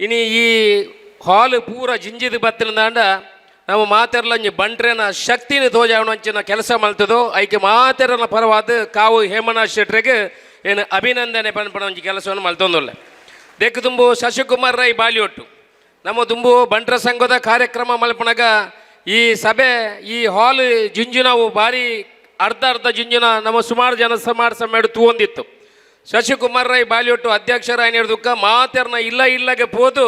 ಇನಿ ಈ ಹಾಲ್ ಪೂರ ಜಿಂಜಿದು ಬತ್ತಿನದಾಂಡ ನಾವು ಮಾತೆರ್ಲಂಜಿ ಬಂಟ್ರೆನ ಶಕ್ತಿನ ತೋಜಾವಣಂಚಿನ ಕೆಲಸ ಮಲ್ತದೋ ಐಕೆ ಮಾತೆರನ ಪರವಾದ ಕಾವು ಹೇಮನಾಥ್ ಶೆಟ್ರಿಗೆ ಏನು ಅಭಿನಂದನೆ ಪನ್ಪಣಂಜಿ ಕೆಲಸವನ್ನು ಮಲ್ತೊಂದುಲ್ಲೆ ದೆಕ್ಕ ತುಂಬು ಶಶಿಕುಮಾರ್ ರೈ ಬಾಲಿವುಡ್ ನಮ್ಮ ತುಂಬು ಬಂಟ್ರ ಸಂಘದ ಕಾರ್ಯಕ್ರಮ ಮಲ್ಪಣಗ ಈ ಸಭೆ, ಈ ಹಾಲ್ ಜುಂಜುನವು ಭಾರಿ ಅರ್ಧ ಅರ್ಧ ಜುಂಜುನ ನಮ್ಮ ಸುಮಾರು ಜನ ಸಮಾರ ಸಮ್ಮೇಡು ತೂವೊಂದಿತ್ತು. ಶಶಿಕುಮಾರ್ ರೈ ಬಾಲಿವುಡ್ ಅಧ್ಯಕ್ಷರಾಯನ ಹಿಡಿದುಕ್ಕ ಮಾತೆರ್ನ ಇಲ್ಲ ಇಲ್ಲಗೆ ಪೋದು.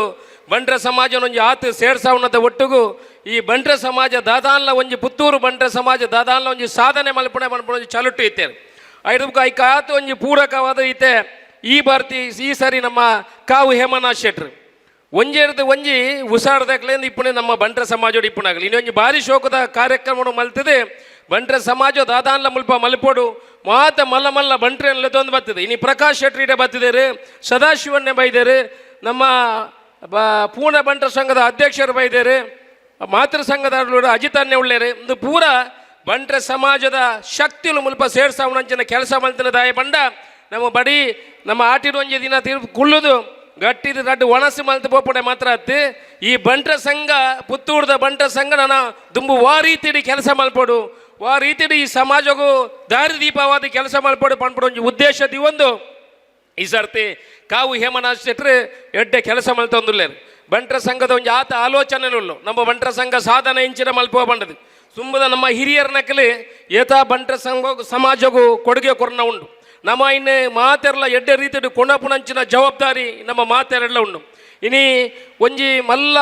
ಬಂಡ್ರ ಸಮಾಜ ಒಂಜಿ ಆತು ಸೇರ್ಸಾವಣದ ಒಟ್ಟಿಗೂ. ಈ ಬಂಟ್ರ ಸಮಾಜ ದಾದಾನ್ಲ ಒಂಜಿ ಪುತ್ತೂರು ಬಂಟ್ರ ಸಮಾಜ ದಾದಾನ್ಲ ಒಂಜಿ ಸಾಧನೆ ಮಲ್ಪಣೆ ಮಲ್ಪಣ ಚಲುಟ್ಟು ಇತ್ತೆ. ಐದಕ್ಕ ಐಕ ಆತು ಒಂಜಿ ಪೂರಕವಾದ ಇತ್ತೆ. ಈ ಭಾರತಿ, ಈ ಸರಿ ನಮ್ಮ ಕಾವು ಹೇಮನಾಥ್ ಶೆಟ್ರು. ಒಂಜೇರ್ದು ಒಂಜಿ ಉಸಾಡ್ದಾಗ್ಲೇಂದು ಇಪ್ಪಣೆ ನಮ್ಮ ಬಂಡ್ರ ಸಮಾಜೋಡು ಇಪ್ಪಣಾಗಲಿ. ಇನ್ನೊಂಜಿ ಭಾರಿ ಶೋಕದ ಕಾರ್ಯಕ್ರಮ ಮಲ್ತದೆ. ಬಂಟ್ರ ಸಮಾಜ ದಾದಾನ್ಲ ಮುಲ್ಪ ಮಲ್ಪೋಡು. ಮಾತ ಮಲ್ಲ ಮಲ್ಲ ಬಂಟ್ರೆ ಒಂದು ಬರ್ತದೆ. ಇನ್ನು ಪ್ರಕಾಶ್ ಶೆಟ್ರಿಡೆ ಬತ್ತಿದ್ದಾರೆ ಸದಾಶಿವನ್ನೇ ಬೈದಾರೆ ನಮ್ಮ ಬ, ಪೂರ್ಣ ಬಂಟ್ರ ಸಂಘದ ಅಧ್ಯಕ್ಷರು ಬೈದಾರೆ ಮಾತೃ ಸಂಘದ ಅಜಿತನ್ನೇ ಉಳ್ಳೇರು ಇದು ಪೂರ ಬಂಟ್ರ ಸಮಾಜದ ಶಕ್ತಿಲು ಮುಲ್ಪ ಸೇರ್ಸಾವಣಂಚಿನ ಕೆಲಸ ಮಲ್ತಿನ ದಾಯ ಬಂಡ ನಮ್ಮ ಬಡಿ, ನಮ್ಮ ಆಟಿರುವಂಜಿ ದಿನ ತೀರ್ಪು ಕುಳ್ಳುದು, ಗಟ್ಟಿದ ರಡ್ಡು ಒಣಸಿ ಮಲ್ತು ಪೋಪಡೆ ಮಾತ್ರ ಅತ್ತು. ಈ ಬಂಟ್ರ ಸಂಘ, ಪುತ್ತೂರ್ದ ಬಂಟ್ರ ಸಂಘ ನಾನು ವಾರಿ ತಿಡಿ ಕೆಲಸ ಮಲ್ಪಡು. ವಾ ರೀತಿ ಈ ಸಮಾಜವು ದಾರಿ ದೀಪವಾದ ಕೆಲಸ ಮಾಡ್ಬೋದು ಪನ್ಪಡು ಒಂಜಿ ಉದ್ದೇಶದಿ ಒಂದು. ಈ ಸರ್ತಿ ಕಾವು ಹೇಮನಾಥ್ ಶೆಟ್ರು ಎಡ್ಡೆ ಕೆಲಸ ಮಲ್ತೊಂದುಲ್ಲೇರು ಬಂಟ್ರ ಸಂಘದ ಒಂದು ಆತ ಆಲೋಚನೆನುಳ್ಳು. ನಮ್ಮ ಬಂಟ್ರ ಸಂಘ ಸಾಧನೆ ಇಂಚಿನ ಮಲ್ಪೋ ಬಂಡದು. ತುಂಬದ ನಮ್ಮ ಹಿರಿಯರ ನಕಲಿ ಏತಾ ಬಂಟ್ರ ಸಂಘ ಸಮಾಜಗೂ ಕೊಡುಗೆ ಕೊರನ ಉಂಡು ನಮ್ಮ ಇನ್ನು ಮಾತೆರ್ಲ ಎಡ್ಡೆ ರೀತಿಯ ಕೊಣಪುಣಂಚಿನ ಜವಾಬ್ದಾರಿ ನಮ್ಮ ಮಾತೆರೆಲ್ಲ ಉಂಡು ಇನಿ ಒಂಜಿ ಮಲ್ಲ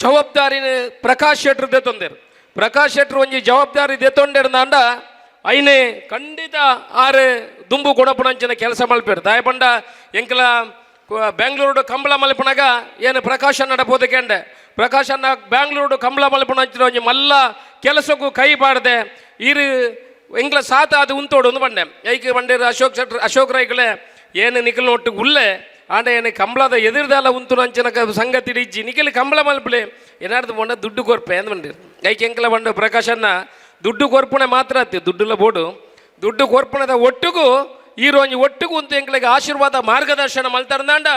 ಜವಾಬ್ದಾರಿ ಪ್ರಕಾಶ್ ಶೆಟ್ರದ್ದೇ ದೆತ್ತೊಂದೇರು ಪ್ರಕಾಶ್ ಶೆಟ್ರು ಒಂಜಿ ಜವಾಬ್ದಾರಿ ದೆತ್ತೊಂಡೇರ್ನಾಂಡ ಐನೆ ಖಂಡಿತ ಆರೆ ದುಂಬು ಕೊಡಪುಣಂಚಿನ ಕೆಲಸ ಮಲ್ಪೇರು. ದಾಯ ಪಂಡ ಎಂಕಲ ಬೆಂಗಳೂರು ಕಂಬಳ ಮಲ್ಪನಾಗ ಏನು ಪ್ರಕಾಶ ನಡಬೋದು ಕೆಂಡೆ. ಪ್ರಕಾಶ ಅನ್ನ ಕಂಬಳ ಮಲ್ಪಣಂಚಿನ ಒಂಜಿ ಮಲ್ಲ ಕೆಲಸಕ್ಕೂ ಕೈ ಬಾಡದೆ ಇರು ಎಂಗ್ಲ ಸಾತ ಅದು ಉಂತೋಡು ಒಂದು ಬಂಡೆ. ಐಕೆ ಬಂಡೇರು ಅಶೋಕ್ ಶೆಟ್ರ್ ಅಶೋಕ್ ರೈಗಳೇ, ಏನು ನಿಖಲ್ ಒಟ್ಟು ಉಳ್ಳೆ ಆಂಡ ಏನು ಕಂಬಳದ ಎದುರ್ದೆಲ್ಲ ಉಂತು ಅಂಚಿನ ಸಂಗತಿ ಇಜ್ಜಿ. ನಿಖಿಲ್ ಕಂಬಳ ಮಲ್ಪಲೆ ಏನಾರ್ದು ಬಂಡ ದುಡ್ಡು ಕೊರ್ಪೆ ಅಂದ್ ಬಂದಿರು ಐಕೆ ಎಂಕಲ ಬಂಡು ಪ್ರಕಾಶನ್ನ ದುಡ್ಡು ಕೊರ್ಪಣೆ ಮಾತ್ರ ಅತ್ತೆ ದುಡ್ಡುಲ ಬೋಡು. ದುಡ್ಡು ಕೊರ್ಪಣದ ಒಟ್ಟಿಗೂ ಈ ರೋಜು ಒಟ್ಟಿಗೂ ಅಂತ ಎಂಕ್ಲಿಗೆ ಆಶೀರ್ವಾದ ಮಾರ್ಗದರ್ಶನ ಮಲ್ತರಂದಾಂಡ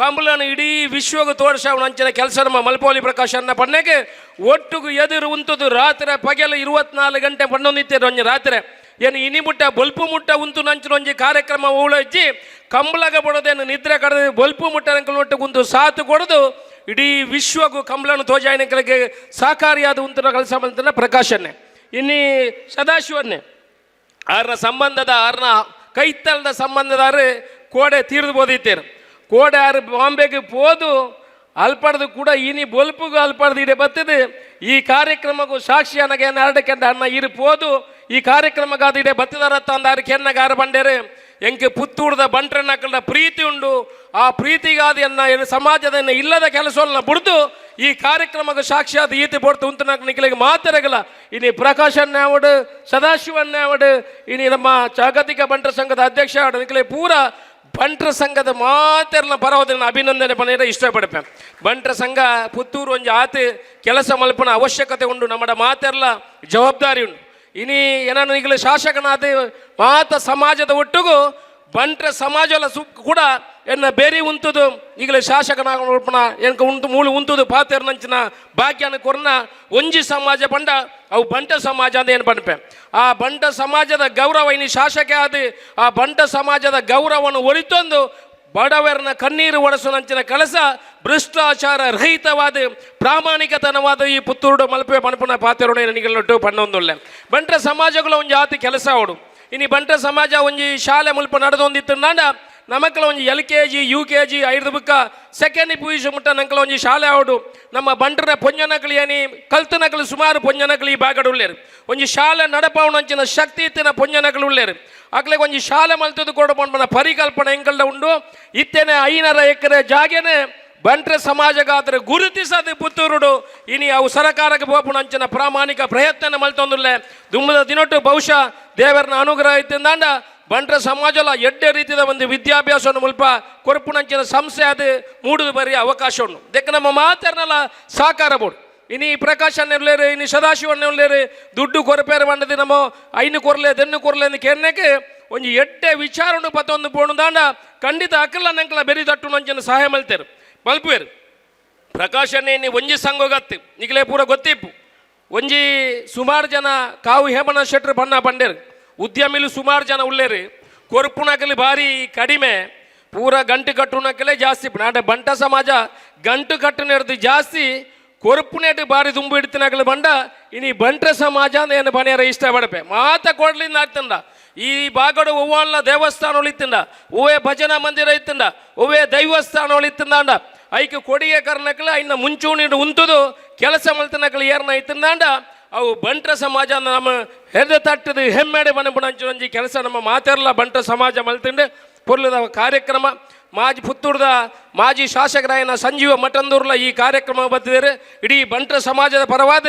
ಕಂಬಳನ ಇಡೀ ವಿಶ್ವಗೂ ತೋರ್ಸ ಅಂಚಿನ ಕೆಲಸ ನಮ್ಮ ಮಲ್ಪೋಲಿ ಪ್ರಕಾಶ್ ಅನ್ನ ಪಣ್ಣೆಗೆ. ಒಟ್ಟಿಗೂ ಎದುರು ಉಂತದು ರಾತ್ರಿ ಪಗೆಲು ಇರುವತ್ನಾಲ್ಕು ಗಂಟೆ ಪಣ್ಣೊಂದಿತ್ತೇರು ಒಂಜಿ ರಾತ್ರಿ. ಏನು ಇನಿ ಮುಟ್ಟ, ಬೊಲ್ಪು ಮುಟ್ಟ ಉಂತು ನಂಚಿನ ಒಂಜಿ ಕಾರ್ಯಕ್ರಮ ಉಳಜ್ಜಿ ಕಂಬಳಗ ಬಡೋದೇನು ನಿದ್ರೆ ಕಡದು ಬೊಲ್ಪು ಮುಟ್ಟ ಅಂಕಲ್ ಒಟ್ಟು ಕುಂತು ಸಾತು ಕೊಡದು. ಇಡೀ ವಿಶ್ವಗೂ ಕಂಬಳನ ಧ್ವಜಾಯನಗಳಿಗೆ ಸಹಕಾರಿಯಾದ ಉಂಟು ಕೆಲಸ ಮಲ್ತನ ಪ್ರಕಾಶನ್ನೇ. ಇನ್ನಿ ಸದಾಶಿವನ್ನೇ. ಆರನ ಸಂಬಂಧದ, ಆರನ ಕೈತಲದ ಸಂಬಂಧದಾರು ಕೋಡೆ ತೀರ್ದು ಬೋದಿತ್ತೇರು ಕೋಡೆ ಆರು ಬಾಂಬೆಗೆ ಹೋದು ಅಲ್ಪಡ್ದು ಕೂಡ ಇನಿ ಬೊಲ್ಪುಗೂ ಅಲ್ಪಡ್ದು ಇಡೆ ಬರ್ತದೆ ಈ ಕಾರ್ಯಕ್ರಮಕ್ಕೂ ಸಾಕ್ಷಿ ನನಗೆ ನಾಡಕೆಂಡ ಅಣ್ಣ ಇರು ಪೋದು. ಈ ಕಾರ್ಯಕ್ರಮಗಾದ ಇಡೆ ಅಂದ ಆರು ಕೆನ್ನಗಾರ ಬಂಡೇರು. ಎಂಕೆ ಪುತ್ತೂರ್ದ ಪ್ರೀತಿ ಉಂಡು. ಆ ಪ್ರೀತಿಗಾದ ಎನ್ನ ಏನು ಸಮಾಜದ ಇಲ್ಲದ ಕೆಲಸವನ್ನು ಬಿಡ್ದು ಈ ಕಾರ್ಯಕ್ರಮಕ್ಕೆ ಸಾಕ್ಷಾತ್ ಈತಿ ಪೊಡ್ತು ಉಂಟು ನಾಲ್ಕು ನಿಖಲಿಗೆ ಇನಿ ಪ್ರಕಾಶನ್ ಅವಡು ಸದಾಶಿವನ್ ಅವಡು, ಇನಿ ನಮ್ಮ ಜಾಗತಿಕ ಬಂಟರ ಸಂಘದ ಅಧ್ಯಕ್ಷ ನಿಖಲೆ ಪೂರ ಬಂಟ್ರ ಸಂಘದ ಮಾತೆರ್ನ ಬರೋದನ್ನು ಅಭಿನಂದನೆ ಪನೆಯ ಇಷ್ಟಪಡಪೆ ಬಂಟ್ರ ಸಂಘ ಪುತ್ತೂರು ಒಂಜಿ ಆತು ಕೆಲಸ ಮಲ್ಪನ ಅವಶ್ಯಕತೆ ಉಂಡು ನಮ್ಮ ಮಾತೆರ್ಲ ಜವಾಬ್ದಾರಿ ಉಂಡು ಇನಿ ಏನನ್ನು ಈಗಲೇ ಶಾಸಕನಾದ ಮಾತ ಸಮಾಜದ ಒಟ್ಟಿಗೂ ಬಂಟ್ರ ಸಮಾಜಲ ಕೂಡ ಎನ್ನ ಬೇರೆ ಉಂತದು. ಈಗಲೇ ಶಾಸಕನಾಗ ಉಳ್ಪನ ಎನ್ಕ ಉಂಟು ಮೂಳು ಉಂತದು ಪಾತೆರ್ ನಂಚಿನ ಭಾಗ್ಯನ ಕೊರ್ನ ಒಂಜಿ ಸಮಾಜ ಬಂಡ ಅವು ಬಂಟ ಸಮಾಜ ಅಂತ ಏನು ಪನ್ಪೆ. ಆ ಬಂಟ ಸಮಾಜದ ಗೌರವ ಇನಿ ಶಾಸಕ ಆದ, ಆ ಬಂಟ ಸಮಾಜದ ಗೌರವವನ್ನು ಒಳಿತೊಂದು ಬಡವರನ ಕಣ್ಣೀರು ಒಡಸುನಂಚಿನ ಕೆಲಸ ಭ್ರಷ್ಟಾಚಾರ ರಹಿತವಾದ ಪ್ರಾಮಾಣಿಕತನವಾದ ಈ ಪುತ್ತೂರು ಮಲ್ಪೆ ಪನ್ಪುನ ಪಾತೆರೋಡ ನಿಗಲೊಟ್ಟು ಪಣ್ಣೊಂದುಳ್ಳೆ ಬಂಟ್ರ ಸಮಾಜಗಳ ಒಂದು ಜಾತಿ ಕೆಲಸ ಅವಡು ಇನಿ ಬಂಟ್ರ ಸಮಾಜ ಒಂಜಿ ಶಾಲೆ ಮುಲ್ಪ ನಡೆದೊಂದಿತ್ತು ನಾಂಡ ನಮಕ್ಕಲ ಒಂಜಿ L K G, U K G ಐದು ಬುಕ್ಕ ಸೆಕೆಂಡ್ ಪೊಸಿಷನ್ ಮುಟ್ಟ ನಂಕಲ ಒಂಜಿ ಶಾಲೆ ಆವಡು. ನಮ್ಮ ಬಂಟ್ರ ಪೊಂಜನಕಲಿ ಏನಿ ಕಲ್ತನಕಲು ಸುಮಾರು ಪೊಂಜನಕಲಿ ಬಾಗಡು ಉಳ್ಳೇರು. ಒಂಜಿ ಶಾಲೆ ನಡಪವನಂಚಿನ ಶಕ್ತಿ ಇತ್ತಿನ ಪೊಂಜನಕಲು ಉಳ್ಳೇರು. ಆಗ್ಲಿಗೆ ಒಂಜಿ ಶಾಲೆ ಮಲ್ತದು ಕೂಡ ಪಂಪನ ಪರಿಕಲ್ಪನೆ ಎಂಕಲ್ಡ ಉಂಡು. ಇತ್ತೇನೆ ಐನರ ಎಕರೆ ಜಾಗೆನೆ ಬಂಟ್ರ ಸಮಾಜಗಾದ್ರೆ ಗುರುತಿಸದೆ ಪುತ್ತೂರುಡು, ಇನಿ ಅವು ಸರಕಾರಕ್ಕೆ ಪೋಪುನ ಅಂಚಿನ ಪ್ರಾಮಾಣಿಕ ಪ್ರಯತ್ನ ಮಲ್ತೊಂದುಲ್ಲೆ. ದುಮ್ಮದ ದಿನೊಟ್ಟು ಬಹುಶಃ ದೇವರನ ಅನುಗ್ರಹ ಇತ್ತಿಂದಾಂಡ ಬಂಟ್ರ ಸಮಾಜಲ ಎಡ್ಡೆ ರೀತಿಯ ಒಂದು ವಿದ್ಯಾಭ್ಯಾಸವನ್ನು ಮುಲ್ಪ ಕೊರಪುನಂಚಿನ ಸಂಸ್ಥೆ ಅದು ಮೂಡುದು ಬರೀ ಅವಕಾಶ ಉಂಟು ದೆಕ್ಕ ನಮ್ಮ ಮಾತರ್ನೆಲ್ಲ ಸಹಕಾರ ಬೋಡು ಇನಿ ಪ್ರಕಾಶನ್ ಇರ್ಲೇರು, ಇನಿ ಸದಾಶಿವನ್ ಇರ್ಲೇರು, ದುಡ್ಡು ಕೊರಪೇರು ಬಂಡದಿ ನಮ್ಮ ಐನು ಕೊರ್ಲೆ, ದೆನ್ನು ಕೊರಲೆ ಅಂತ ಕೆನ್ನಕ್ಕೆ ಒಂಜಿ ಎಡ್ಡೆ ವಿಚಾರನು ಪತ್ತೊಂದು ಪೋಣು ದಾಂಡ ಖಂಡಿತ ಅಕ್ಕಲ ಬೆರಿ ತಟ್ಟು ನಂಚಿನ ಸಹಾಯ ಮಲ್ತೇರು. ಮಲ್ಪೇರು ಪ್ರಕಾಶನೇ ನೀ ಒಂಜಿ ಸಂಘ ನಿಗಲೇ ಪೂರ ಗೊತ್ತಿಪ್ಪು. ಒಂಜಿ ಸುಮಾರು ಜನ ಕಾವು ಹೇಮನ ಶೆಟ್ರು ಬಣ್ಣ ಬಂಡೇರು ಉದ್ಯಮಿಲು ಸುಮಾರು ಜನ ಉಳ್ಳೇರಿ. ಕೊರ್ಪುಣಕಲಿ ಭಾರಿ ಕಡಿಮೆ. ಪೂರ ಗಂಟು ಕಟ್ಟುನಕಲೇ ಜಾಸ್ತಿ. ನಾಡ ಬಂಟ ಸಮಾಜ ಗಂಟು ಕಟ್ಟುನಿರ್ದು ಜಾಸ್ತಿ. ಕೊರ್ಪುನೇಟು ಬಾರಿ ತುಂಬು ಇಡ್ತಿನಾಗಲು ಬಂಡ. ಇನಿ ಬಂಟ್ರ ಸಮಾಜ ಏನು ಬಣಿಯರ ಇಷ್ಟ ಪಡಪೆ ಮಾತ ಕೊಡ್ಲಿಂದ ಆಗ್ತಂಡ ಈ ಬಾಗಡು ಹೂವಲ್ಲ ದೇವಸ್ಥಾನ ಉಳಿತಿಂಡ ಓವೇ ಭಜನಾ ಮಂದಿರ ಇತ್ತಿಂಡ ಓವೇ ದೈವಸ್ಥಾನ ಇತ್ತಂದಾಂಡ, ಐಕೆ ಕೊಡಿಗೆ ಕರ್ನಕ್ಲ ಇನ್ನು ಮುಂಚೂಣಿ ಉಂತುದು, ಕೆಲಸ ಮಲ್ತನಕಲು ಏರ್ನ ಇತ್ತಿಂದಾಂಡ, ಅವು ಬಂಟ್ರ ಸಮಾಜ ನಮ್ಮ ಹೆದ ತಟ್ಟದು ಹೆಮ್ಮೆಡೆ ಮನೆ ಬುಣಂಚು ಕೆಲಸ ನಮ್ಮ ಮಾತೆರ್ಲ ಬಂಟ್ರ ಸಮಾಜ ಮಲ್ತಿಂಡೆ ಪೊರ್ಲದ ಕಾರ್ಯಕ್ರಮ. ಮಾಜಿ ಪುತ್ತೂರ್ದ ಮಾಜಿ ಶಾಸಕರಾಯನ ಸಂಜೀವ ಮಠಂದೂರ್ಲ ಈ ಕಾರ್ಯಕ್ರಮ ಬಂದಿದ್ದಾರೆ ಇಡೀ ಬಂಟ್ರ ಸಮಾಜದ ಪರವಾದ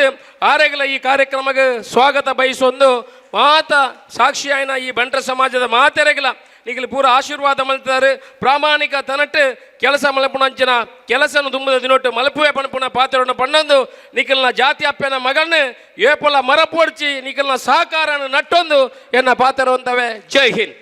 ಆರೆಗಲ ಈ ಕಾರ್ಯಕ್ರಮಕ್ಕೆ ಸ್ವಾಗತ ಬಯಸೊಂದು ಮಾತ ಸಾಕ್ಷಿಯಾಯನ ಈ ಬಂಟ್ರ ಸಮಾಜದ ಮಾತೆರೆಗಲ. ಈಗಲೇ ಪೂರ ಆಶೀರ್ವಾದ ಮಲ್ತಿದ್ದಾರೆ. ಪ್ರಾಮಾಣಿಕ ತನಟ್ಟು ಕೆಲಸ ಮಲಪುಣಂಚಿನ ಕೆಲಸನ ತುಂಬದ ದಿನೊಟ್ಟು ಮಲಪುವೆ ಪಣಪುಣ ಪಾತ್ರವನ್ನು ಪಣ್ಣೊಂದು. ನಿಖಲ್ನ ಜಾತಿ ಅಪ್ಪನ ಮಗನ್ನು ಏಪಲ ಮರಪೋಡ್ಚಿ ನಿಖಲ್ನ ಸಹಕಾರನ ನಟ್ಟೊಂದು ಎನ್ನ ಪಾತ್ರವಂತವೆ ಜೈ ಹಿಂದ್.